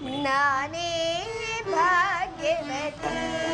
ನಾನೇ ಭಾಗ್ಯವತಿ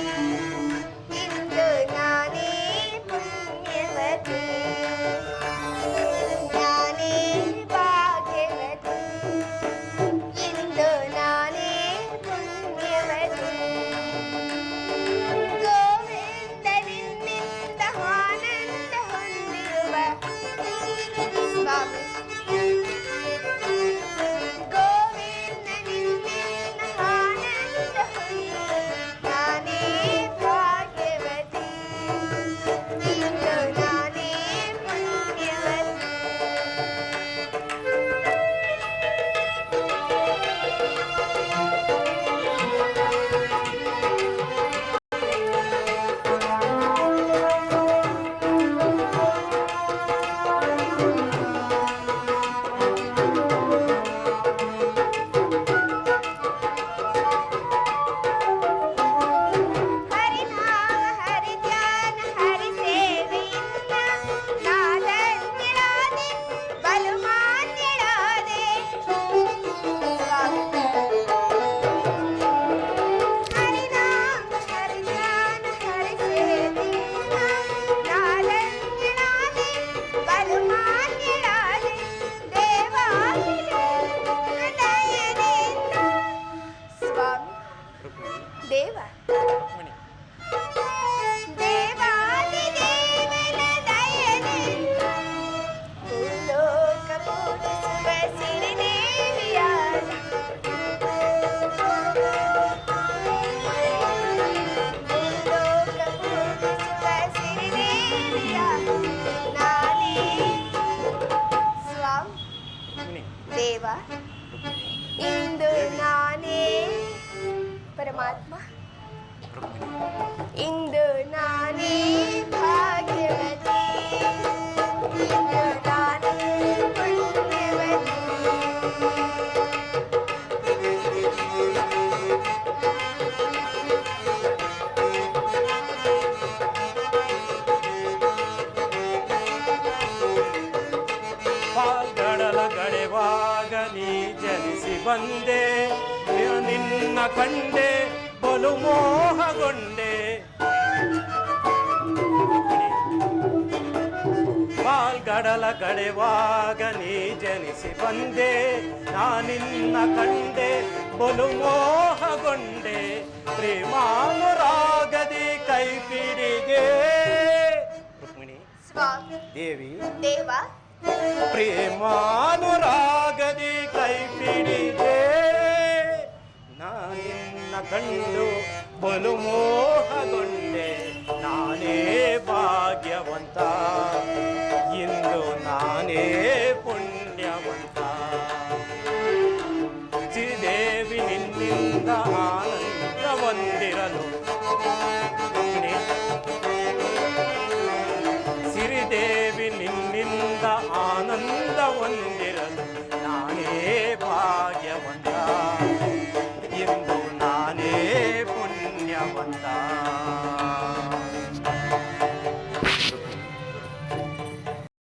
ದೇವ ಇಂದು ನಾನೇ ಪರಮಾತ್ಮ ರುಕ್ಮಿಣಿ ಇಂದು ನಾನೇ ಭಾಗ್ಯವತಿ ಇಂದು ಜನಿಸಿ ಬಂದೆ ನಿನ್ನ ಕಂಡೆ ಬಲು ಮೋಹಗೊಂಡೆ. ಪಾಲ್ಗಡಲ ಕಡೆವಾಗ ನೀ ಜನಿಸಿ ಬಂದೆ ನಾನಿನ್ನ ಕಂಡೆ ಬಲು ಮೋಹಗೊಂಡೆ. ಪ್ರೇಮಾನುರಾಗದಿ ಕೈ ಪಿಡಿಗೆ ರುಕ್ಮಿಣಿ ಸ್ವಾಮಿ ದೇವಿ ದೇವ. ಪ್ರೇಮಾನುರಾಗದಿ ಕಂಡು ಬಲು ಮೋಹಗೊಂಡೆ. ನಾನೇ ಭಾಗ್ಯವಂತ. ಇಂದು ನಾನೇ ಪುಣ್ಯವಂತ. ಶ್ರೀದೇವಿ ನಿನ್ನಿಂದ ಆನಂದ ಹೊಂದಿರಲು. ಸಿರಿದೇವಿ ನಿನ್ನಿಂದ ಆನಂದ ಹೊಂದಿ 감사합니다.